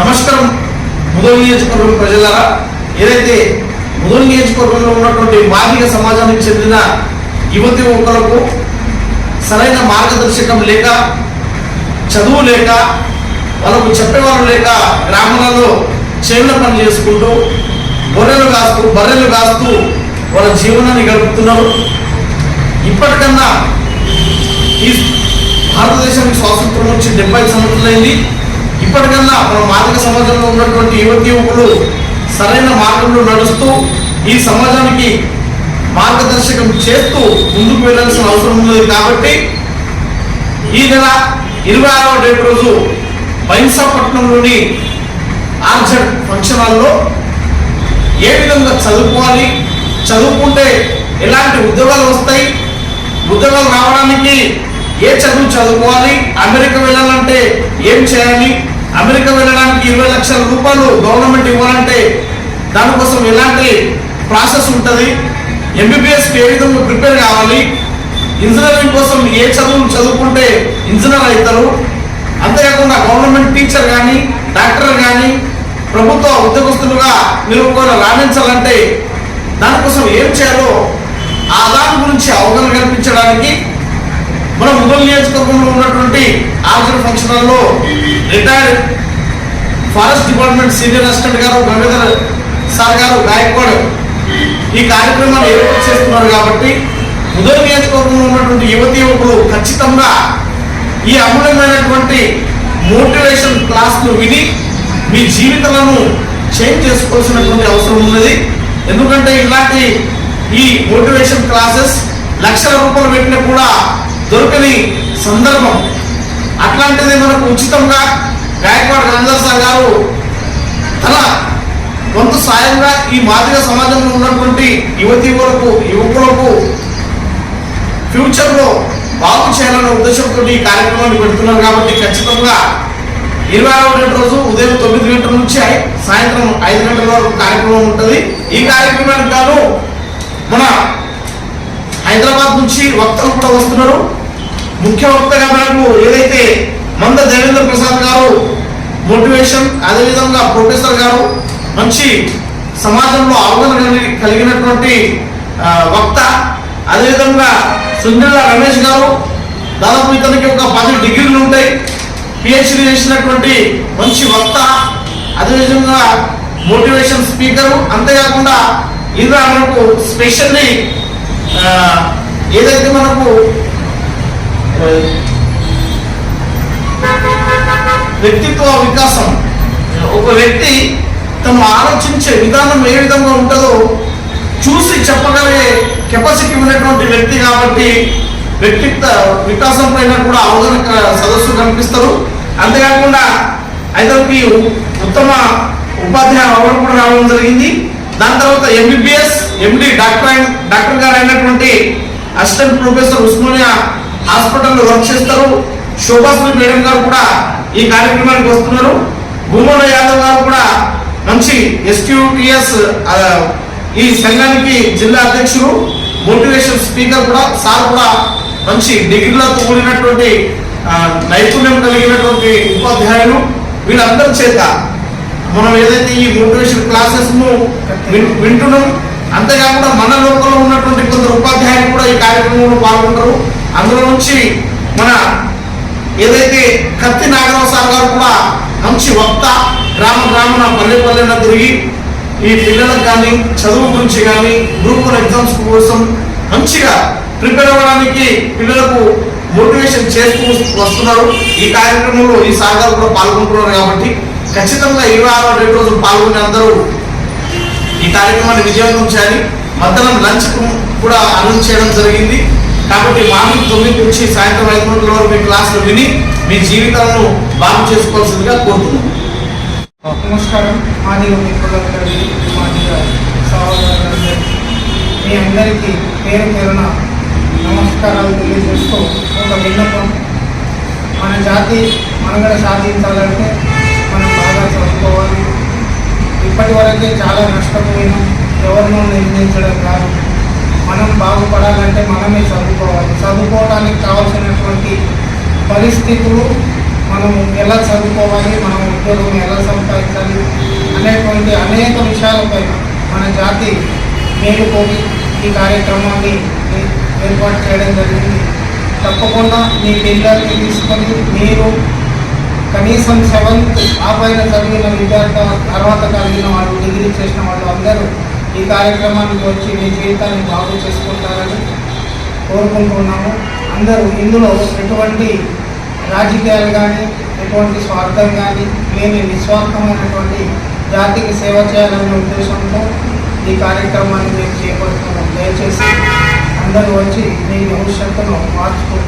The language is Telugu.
నమస్కారం. ముదో నియోజకవర్గం ప్రజలారా ఏదైతే ముదో నియోజకవర్గంలో ఉన్నటువంటి మాదిగ సమాజానికి చెందిన యువతి యువకులకు సరైన మార్గదర్శకం లేక చదువు లేక వాళ్ళకు చెప్పేవారు లేక గ్రామాలలో చేనుల పని చేసుకుంటూ గొర్రెలు కాస్తూ బర్రెలు కాస్తూ వాళ్ళ జీవనాన్ని గడుపుతున్నారు. ఇప్పటికన్నా ఈ భారతదేశానికి స్వాతంత్రం వచ్చి డెబ్బై సంవత్సరాలైంది. ఇప్పటికల్లా మన మార్గ సమాజంలో ఉన్నటువంటి యువతి యువకులు సరైన మార్గంలో నడుస్తూ ఈ సమాజానికి మార్గదర్శకం చేస్తూ ముందుకు వెళ్ళాల్సిన అవసరం ఉంది కాబట్టి ఈ నెల ఇరవై ఆరవ డేట్ రోజు బైన్సాపట్నంలోని ఆర్జడ్ ఫంక్షన్ హాల్లో ఏ విధంగా చదువుకోవాలి చదువుకుంటే ఎలాంటి ఉద్యోగాలు వస్తాయి ఉద్యోగాలు రావడానికి ఏ చదువు చదువుకోవాలి? అమెరికా వెళ్ళాలంటే ఏం చేయాలి? అమెరికా వెళ్ళడానికి ఇరవై లక్షల రూపాయలు గవర్నమెంట్ ఇవ్వాలంటే దానికోసం ఎలాంటి ప్రాసెస్ ఉంటుంది? ఎంబీబీఎస్కి ఏ విధంగా ప్రిపేర్ కావాలి? ఇంజనీరింగ్ కోసం ఏ చదువు చదువుకుంటే ఇంజనీర్ అవుతారు? అంతేకాకుండా గవర్నమెంట్ టీచర్ కానీ డాక్టర్ కానీ ప్రభుత్వ ఉద్యోగస్తులుగా మీరు ఒకవేళ రాణించాలంటే దానికోసం ఏం చేయాలో ఆ దాని గురించి అవగాహన కల్పించడానికి నియోజకవర్గంలో ఉన్నటువంటి officer function retired forest department senior assistant గారు గంగాధర్ సార్ గారు గాయక్వాడ్ ఈ కార్యక్రమాన్ని ఏర్పాటు చేస్తున్నారు కాబట్టి ఉదయం నియోజకవర్గంలో ఉన్నటువంటి యువతి యువకులు ఖచ్చితంగా ఈ అమూల్యమైనటువంటి మోటివేషన్ క్లాస్ను విని మీ జీవితాలను చేంజ్ చేసుకోవాల్సినటువంటి అవసరం ఉన్నది. ఎందుకంటే ఇలాంటి ఈ మోటివేషన్ క్లాసెస్ లక్షల రూపాయలు పెట్టినా కూడా దొరకని సందర్భం. అట్లాంటిది మనకు ఉచితంగా గాయక్వాడ్ గంగాధర్ గారు తన కొంత సాయంగా ఈ మాదిగ సమాజంలో ఉన్నటువంటి యువతి యువకులకు యువకులకు ఫ్యూచర్లో బాగు చేయాలనే ఉద్దేశంతో ఈ కార్యక్రమాన్ని పెడుతున్నారు కాబట్టి ఖచ్చితంగా ఇరవై ఒకటి రోజు ఉదయం తొమ్మిది గంటల నుంచి సాయంత్రం ఐదు గంటల వరకు కార్యక్రమం ఉంటుంది. ఈ కార్యక్రమానికి గాను మన హైదరాబాద్ నుంచి వక్తలు కూడా వస్తున్నారు. ముఖ్య వక్తగా మనకు ఏదైతే మంద దేవేంద్ర ప్రసాద్ గారు మోటివేషన్ అదేవిధంగా ప్రొఫెసర్ గారు మంచి సమాజంలో అవగాహన కలిగి- కలిగినటువంటి వక్త అదేవిధంగా సుందర రమేష్ గారు దాదాపు ఇతనికి ఒక పది డిగ్రీలు ఉంటాయి. పిహెచ్డి చేసినటువంటి మంచి వక్త అదేవిధంగా మోటివేషన్ స్పీకరు అంతేకాకుండా ఇలా మనకు స్పెషల్లీ ఏదైతే మనకు వ్యక్తిత్వ వికాసం. ఒక వ్యక్తి తను ఆలోచించే విధానం ఏ విధంగా ఉంటుందో చూసి చెప్పగలిగే కెపాసిటీ ఉన్నటువంటి వ్యక్తి కాబట్టి వ్యక్తిత్వ వికాసం పైన కూడా అవగాహన సదస్సు కనిపిస్తారు అంతేకాకుండా ఇతనికి ఉత్తమ ఉపాధ్యాయ అవార్డు కూడా రావడం జరిగింది. దాని తర్వాత ఎంబీబీఎస్ ఎండి డాక్టర్ డాక్టర్ గారు అయినటువంటి అసిస్టెంట్ ప్రొఫెసర్ ఉస్మానియా హాస్పిటల్లో వర్క్ చేస్తారు. శోభాశ్రీ మేడం గారు కూడా ఈ కార్యక్రమానికి వస్తున్నారు. భూమన యాదవ్ గారు కూడా మంచి ఎస్క్యూటిఎస్ ఈ సంఘానికి జిల్లా అధ్యక్షులు మోటివేషన్ స్పీకర్ కూడా సార్ కూడా మంచి డిగ్రీలతో కూడినటువంటి నైపుణ్యం కలిగినటువంటి ఉపాధ్యాయులు. వీళ్ళందరి చేత మనం ఏదైతే ఈ మోటివేషన్ క్లాసెస్ను వింటున్నాం అంతేకాకుండా మన లోకంలో ఉన్నటువంటి కొందరు ఉపాధ్యాయులు కూడా ఈ కార్యక్రమంలో పాల్గొంటారు. అందులో నుంచి మన ఏదైతే కత్తి నాగరావు సార్ గారు కూడా మంచి వక్త గ్రామ గ్రామన పల్లె పల్లెన తిరిగి ఈ పిల్లలకు కానీ చదువు గురించి కానీ గ్రూపుల ఎగ్జామ్స్ కోసం మంచిగా ప్రిపేర్ అవ్వడానికి పిల్లలకు మోటివేషన్ చేస్తూ వస్తున్నారు. ఈ కార్యక్రమంలో ఈ సాగర్ కూడా పాల్గొంటున్నారు కాబట్టి ఖచ్చితంగా ఇరవై ఆరో రోజులు పాల్గొనే అందరూ ఈ కార్యక్రమాన్ని విజయవంతం చేయాలి. మధ్యాహ్నం లంచ్ కూడా అనౌన్స్ చేయడం జరిగింది. కాబట్టి మార్నింగ్ తొమ్మిది నుంచి సాయంత్రం ఐదు గంటల వరకు మీ క్లాసులు విని మీ జీవితాలను బాగు చేసుకోవాల్సిందిగా కోరుతున్నాను నమస్కారం. మాది మీ అందరికీ పేరు పేరున నమస్కారాలు తెలియజేస్తూ ఒక విన్నపం. మన జాతి మనగడ సాధించాలంటే మనం బాగా చదువుకోవాలి. ఇప్పటి వరకే చాలా నష్టపోయినాం. ఎవరినో నిర్ణయించడం కాదు. మనం బాగుపడాలంటే మనమే చదువుకోవాలి. చదువుకోవడానికి కావాల్సినటువంటి పరిస్థితులు మనం ఎలా చదువుకోవాలి మనం ఉద్యోగం ఎలా సంపాదించాలి అనేటువంటి అనేక విషయాలపైన మన జాతి మేలుకొని ఈ కార్యక్రమాన్ని ఏర్పాటు చేయడం జరిగింది. తప్పకుండా మీ పిల్లల్ని తీసుకొని మీరు కనీసం సెవెంత్ ఆ పైన చదివిన విద్యార్థి తర్వాత కలిగిన వాళ్ళు డిగ్రీ చేసిన వాళ్ళు అందరూ ఈ కార్యక్రమానికి వచ్చి మీ జీవితాన్ని బాగు చేసుకుంటారని కోరుకుంటున్నాము. అందరూ ఇందులో ఎటువంటి రాజకీయాలు కానీ ఎటువంటి స్వార్థం కానీ లేని నిస్వార్థమైనటువంటి జాతికి సేవ చేయాలనే ఉద్దేశంతో ఈ కార్యక్రమాన్ని మేము చేపడుతున్నాం దయచేసి అందరూ వచ్చి మీ భవిష్యత్తును మార్చుకుంటారు.